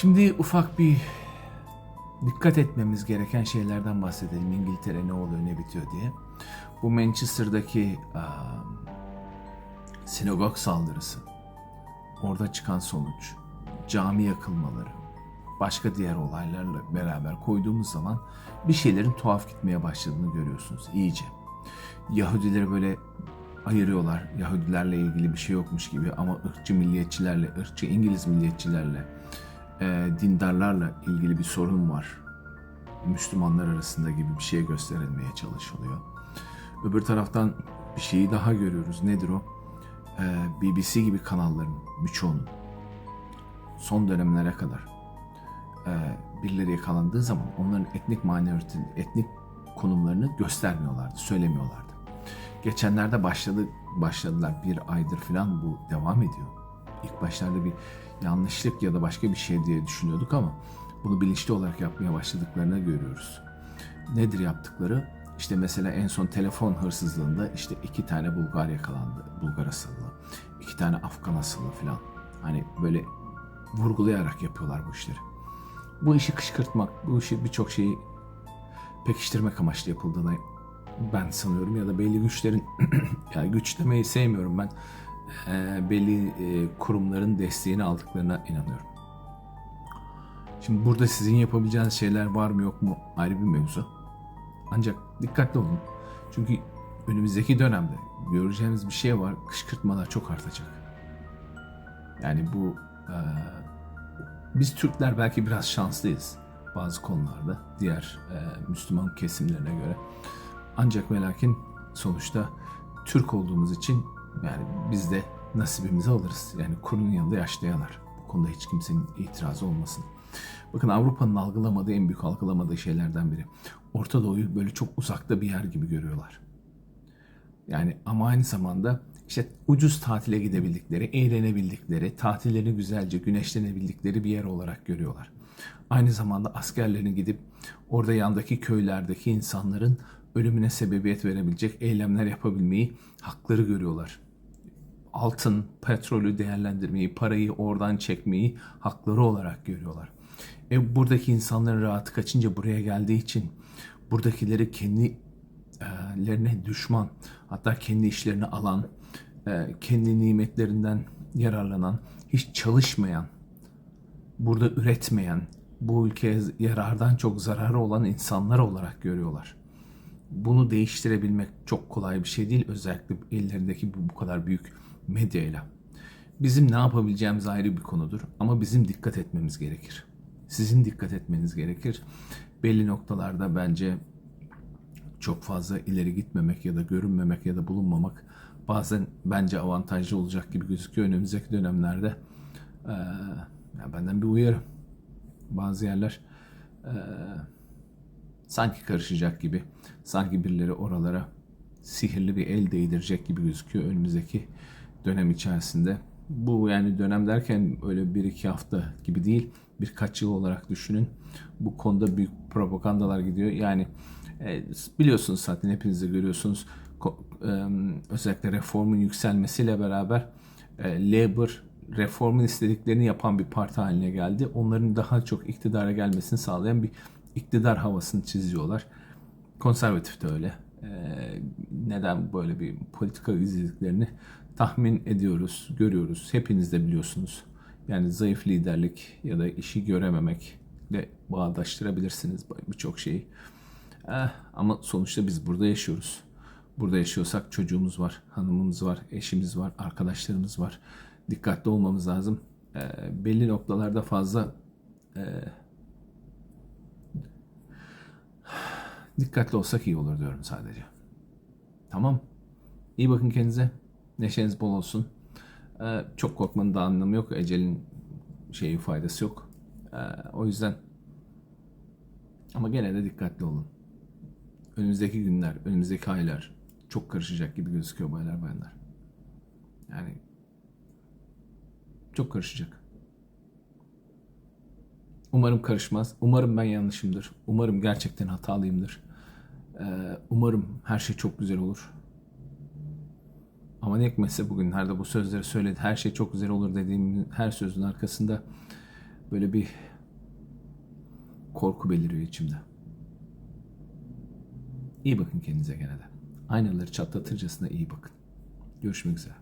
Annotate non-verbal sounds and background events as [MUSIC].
Şimdi ufak bir dikkat etmemiz gereken şeylerden bahsedelim. İngiltere ne oluyor ne bitiyor diye. Bu Manchester'daki um, sinagog saldırısı, orada çıkan sonuç, cami yakılmaları, başka diğer olaylarla beraber koyduğumuz zaman bir şeylerin tuhaf gitmeye başladığını görüyorsunuz iyice. Yahudileri böyle ayırıyorlar. Yahudilerle ilgili bir şey yokmuş gibi ama ırkçı milliyetçilerle, ırkçı İngiliz milliyetçilerle, e, dindarlarla ilgili bir sorun var. Müslümanlar arasında gibi bir şey gösterilmeye çalışılıyor. Öbür taraftan bir şeyi daha görüyoruz. Nedir o? Ee, BBC gibi kanalların birçoğunun son dönemlere kadar e, birileri yakalandığı zaman onların etnik maneviyatı, etnik konumlarını göstermiyorlardı, söylemiyorlardı. Geçenlerde başladı başladılar bir aydır falan bu devam ediyor. İlk başlarda bir yanlışlık ya da başka bir şey diye düşünüyorduk ama bunu bilinçli olarak yapmaya başladıklarını görüyoruz. Nedir yaptıkları? İşte mesela en son telefon hırsızlığında işte iki tane Bulgar yakalandı. Bulgar asıllı. iki tane Afgan asıllı falan. Hani böyle vurgulayarak yapıyorlar bu işleri. Bu işi kışkırtmak, bu işi birçok şeyi pekiştirmek amaçlı yapıldığını ben sanıyorum ya da belli güçlerin [CLEARS THROAT] yani güç demeyi sevmiyorum ben Belli e, kurumların desteğini aldıklarına inanıyorum. Şimdi burada sizin yapabileceğiniz şeyler var mı yok mu ayrı bir mevzu. Ancak dikkatli olun. Çünkü önümüzdeki dönemde göreceğimiz bir şey var. Kışkırtmalar çok artacak. Yani bu e, biz Türkler belki biraz şanslıyız bazı konularda diğer e, Müslüman kesimlerine göre. Ancak ve lakin sonuçta Türk olduğumuz için yani biz de nasibimizi alırız. Yani kurunun yanında yaşlayanlar. Bu konuda hiç kimsenin itirazı olmasın. Bakın Avrupa'nın algılamadığı en büyük algılamadığı şeylerden biri. Orta Doğu'yu böyle çok uzakta bir yer gibi görüyorlar. Yani ama aynı zamanda işte ucuz tatile gidebildikleri, eğlenebildikleri, tatillerini güzelce güneşlenebildikleri bir yer olarak görüyorlar. Aynı zamanda askerlerin gidip orada yandaki köylerdeki insanların ölümüne sebebiyet verebilecek eylemler yapabilmeyi hakları görüyorlar. Altın, petrolü değerlendirmeyi, parayı oradan çekmeyi hakları olarak görüyorlar. E buradaki insanların rahatı kaçınca buraya geldiği için buradakileri kendilerine düşman, hatta kendi işlerini alan, e, kendi nimetlerinden yararlanan, hiç çalışmayan, burada üretmeyen, bu ülkeye yarardan çok zararı olan insanlar olarak görüyorlar. Bunu değiştirebilmek çok kolay bir şey değil. Özellikle ellerindeki bu, bu kadar büyük medyayla. Bizim ne yapabileceğimiz ayrı bir konudur. Ama bizim dikkat etmemiz gerekir. Sizin dikkat etmeniz gerekir. Belli noktalarda bence çok fazla ileri gitmemek ya da görünmemek ya da bulunmamak bazen bence avantajlı olacak gibi gözüküyor önümüzdeki dönemlerde. Ee, ya benden bir uyarı. Bazı yerler e, sanki karışacak gibi, sanki birileri oralara sihirli bir el değdirecek gibi gözüküyor önümüzdeki dönem içerisinde. Bu yani dönem derken öyle bir iki hafta gibi değil, birkaç yıl olarak düşünün. Bu konuda büyük propagandalar gidiyor. Yani e, biliyorsunuz zaten hepiniz de görüyorsunuz ko- e, özellikle reformun yükselmesiyle beraber e, Labour reformun istediklerini yapan bir parti haline geldi. Onların daha çok iktidara gelmesini sağlayan bir iktidar havasını çiziyorlar. Konservatif de öyle. Ee, neden böyle bir politika izlediklerini tahmin ediyoruz, görüyoruz. Hepiniz de biliyorsunuz. Yani zayıf liderlik ya da işi görememekle bağdaştırabilirsiniz birçok şeyi. Eh, ama sonuçta biz burada yaşıyoruz. Burada yaşıyorsak çocuğumuz var, hanımımız var, eşimiz var, arkadaşlarımız var. Dikkatli olmamız lazım. Ee, belli noktalarda fazla e, dikkatli olsak iyi olur diyorum sadece. Tamam. İyi bakın kendinize. Neşeniz bol olsun. Ee, çok korkmanın da anlamı yok. Ecelin şeyi faydası yok. Ee, o yüzden ama gene de dikkatli olun. Önümüzdeki günler, önümüzdeki aylar çok karışacak gibi gözüküyor baylar bayanlar. Yani çok karışacak. Umarım karışmaz. Umarım ben yanlışımdır. Umarım gerçekten hatalıyımdır. Ee, umarım her şey çok güzel olur. Ama ne hikmetse bugünlerde bu sözleri söyledi. Her şey çok güzel olur dediğim her sözün arkasında böyle bir korku beliriyor içimde. İyi bakın kendinize gene de. Aynaları çatlatırcasına iyi bakın. Görüşmek üzere.